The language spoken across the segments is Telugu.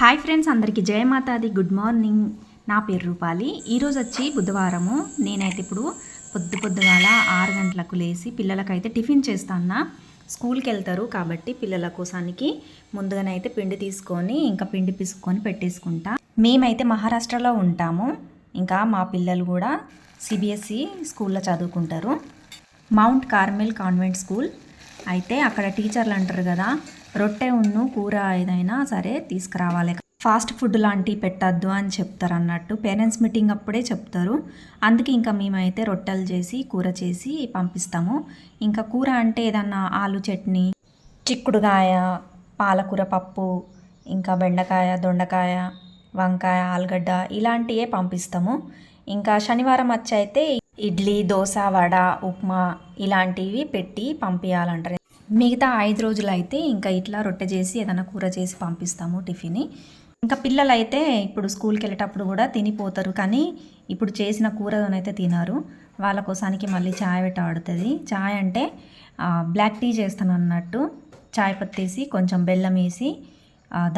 హాయ్ ఫ్రెండ్స్ అందరికీ జయమాతాది గుడ్ మార్నింగ్. నా పేరు రూపాలి. ఈరోజు వచ్చి బుధవారము. నేనైతే ఇప్పుడు పొద్దు పొద్దుగాల ఆరు గంటలకు లేచి పిల్లలకైతే టిఫిన్ చేస్తాను స్కూల్కి వెళ్తారు కాబట్టి పిల్లల కోసానికి ముందుగానైతే పిండి తీసుకొని ఇంకా పిండి పిసుకొని పెట్టేసుకుంటా. మేమైతే మహారాష్ట్రలో ఉంటాము. ఇంకా మా పిల్లలు కూడా సిబిఎస్ఈ స్కూల్లో చదువుకుంటారు. Mount Carmel convent school. అయితే అక్కడ టీచర్లు అంటారు కదా రొట్టె ఉన్ను కూర ఏదైనా సరే తీసుకురావాలి. ఫాస్ట్ ఫుడ్ లాంటివి పెట్టద్దు అని చెప్తారు అన్నట్టు. పేరెంట్స్ మీటింగ్ అప్పుడే చెప్తారు. అందుకే ఇంకా మేమైతే రొట్టెలు చేసి కూర చేసి పంపిస్తాము. ఇంకా కూర అంటే ఏదన్నా ఆలు చట్నీ చిక్కుడుకాయ పాలకూర పప్పు ఇంకా బెండకాయ దొండకాయ వంకాయ ఆలుగడ్డ ఇలాంటివే పంపిస్తాము. ఇంకా శనివారం వచ్చి అయితే ఇడ్లీ దోశ వడ ఉప్మా ఇలాంటివి పెట్టి పంపించాలంటారు మిగతా ఐదు రోజులు అయితే ఇంకా ఇట్లా రొట్టె చేసి ఏదైనా కూర చేసి పంపిస్తాము టిఫిన్. ఇంకా పిల్లలు అయితే ఇప్పుడు స్కూల్కి వెళ్ళేటప్పుడు కూడా తినిపోతారు. కానీ ఇప్పుడు చేసిన కూరతోనైతే తినరు. వాళ్ళ కోసానికి మళ్ళీ చాయ్ పెట్ట ఆడుతుంది. చాయ్ అంటే బ్లాక్ టీ చేస్తాను అన్నట్టు చాయ్ పత్తేసి కొంచెం బెల్లం వేసి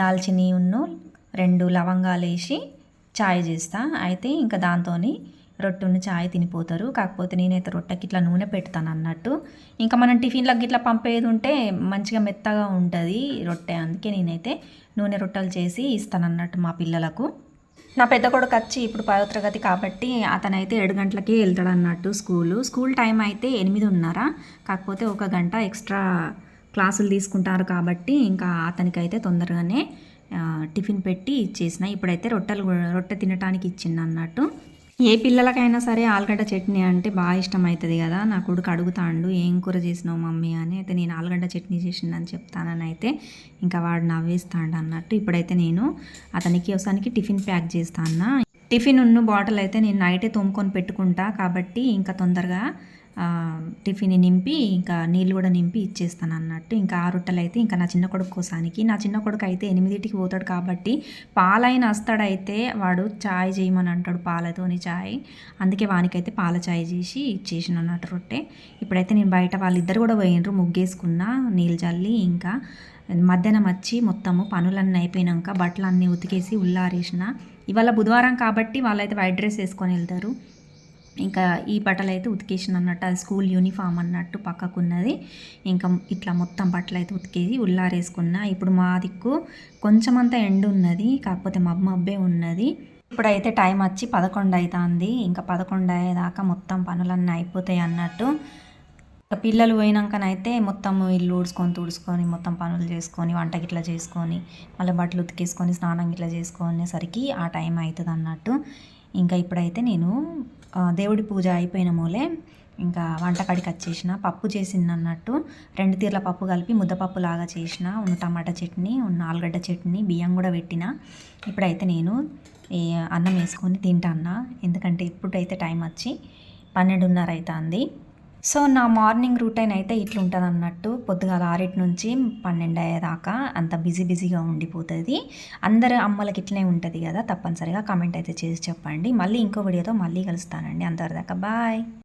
దాల్చిని ఉన్ను రెండు లవంగాలు వేసి చాయ్ చేస్తా. అయితే ఇంకా దాంతోని రొట్టెను చాయ్ తినిపోతారు. కాకపోతే నేనైతే రొట్టెకి ఇట్లా నూనె పెడతాను అన్నట్టు. ఇంకా మనం టిఫిన్లకు ఇట్లా పంపేది ఉంటే మంచిగా మెత్తగా ఉంటుంది రొట్టె. అందుకే నేనైతే నూనె రొట్టెలు చేసి ఇస్తాను అన్నట్టు మా పిల్లలకు. నా పెద్ద కొడుకు వచ్చి ఇప్పుడు పదో తరగతి కాబట్టి అతనైతే ఏడు గంటలకి వెళ్తాడు అన్నట్టు స్కూలు. స్కూల్ టైం అయితే ఎనిమిదిన్నర. కాకపోతే ఒక గంట ఎక్స్ట్రా క్లాసులు తీసుకుంటారు కాబట్టి ఇంకా అతనికైతే తొందరగానే టిఫిన్ పెట్టి ఇచ్చేసిన. ఇప్పుడైతే రొట్టెలు రొట్టె తినటానికి ఇచ్చింది అన్నట్టు. ఏ పిల్లలకైనా సరే ఆలుగడ్డ చట్నీ అంటే బాగా ఇష్టం అవుతుంది కదా. నా కొడుకు అడుగుతాండు ఏం కూర చేసినావు మమ్మీ? అని. అయితే నేను ఆలుగడ్డ చట్నీ చేసిందని చెప్తానని అయితే ఇంకా వాడు నవ్వేస్తాడు అన్నట్టు. ఇప్పుడైతే నేను అతనికి ఒకసారికి టిఫిన్ ప్యాక్ చేస్తాను టిఫిన్ ఉన్న బాటిల్ అయితే నేను నైటే తోముకొని పెట్టుకుంటా. కాబట్టి ఇంకా తొందరగా టిఫిన్ నింపి ఇంకా నీళ్ళు కూడా నింపి ఇచ్చేస్తాను అన్నట్టు. ఇంకా ఆ రొట్టెలు అయితే ఇంకా నా చిన్న కొడుకు కోసానికి. నా చిన్న కొడుకు అయితే ఎనిమిదింటికి పోతాడు కాబట్టి పాలైన వస్తాడైతే వాడు చాయ్ చేయమని అంటాడు పాలతోని చాయ్. అందుకే వానికైతే పాల చాయ్ చేసి ఇచ్చేసిన అన్నట్టు రొట్టె. ఇప్పుడైతే నేను బయట వాళ్ళిద్దరు కూడా పోయినరు ముగ్గేసుకున్నా నీళ్ళు చల్లి ఇంకా మధ్యాహ్నం వచ్చి మొత్తము పనులన్నీ అయిపోయినాక బట్టలన్నీ ఉతికేసి ఉల్లారేసిన. ఇవాళ బుధవారం కాబట్టి వాళ్ళైతే వైట్ డ్రెస్ వేసుకొని వెళ్తారు. ఇంకా ఈ బట్టలు అయితే ఉతికేసిన అన్నట్టు అది స్కూల్ యూనిఫామ్ అన్నట్టు పక్కకున్నది. ఇంకా ఇట్లా మొత్తం బట్టలు అయితే ఉతికేసి ఉల్లారేసుకున్నా. ఇప్పుడు మా దిక్కు కొంచెం అంతా ఎండు ఉన్నది కాకపోతే మబ్బు మబ్బే ఉన్నది. ఇప్పుడైతే టైం వచ్చి పదకొండు అవుతుంది ఇంకా పదకొండు అయ్యేదాకా మొత్తం పనులన్నీ అయిపోతాయి అన్నట్టు. ఇంకా పిల్లలు పోయినాకనైతే మొత్తం ఇల్లు ఊడ్చుకొని తుడుచుకొని మొత్తం పనులు చేసుకొని వంట గిట్లా చేసుకొని మళ్ళీ బట్టలు ఉతికేసుకొని స్నానం గిట్లా చేసుకునేసరికి ఆ టైం అవుతుంది అన్నట్టు ఇంకా ఇప్పుడైతే నేను దేవుడి పూజ అయిపోయిన మూలే ఇంకా వంటకాడికి వచ్చేసిన పప్పు చేసింది అన్నట్టు రెండు తీర్ల పప్పు కలిపి ముద్దపప్పు లాగా చేసిన ఉన్న టమాటా చట్నీ ఉన్న ఆలుగడ్డ చట్నీ బియ్యం కూడా పెట్టిన. ఇప్పుడైతే నేను ఈ అన్నం వేసుకొని తింటాన్నా. ఎందుకంటే ఇప్పుడైతే టైం వచ్చి పన్నెండున్నర అవుతుంది సో నా మార్నింగ్ రూటైన్ అయితే ఇట్లుంటుంది అన్నట్టు పొద్దుగాల ఆరింటి నుంచి పన్నెండు అయ్యేదాకా అంత బిజీ బిజీగా ఉండిపోతుంది. అందరు అమ్మలకి ఇట్లనే ఉంటుంది కదా తప్పనిసరిగా కామెంట్ అయితే చేసి చెప్పండి. మళ్ళీ ఇంకో వీడియోతో మళ్ళీ కలుస్తానండి. అంతవరదాకా బాయ్.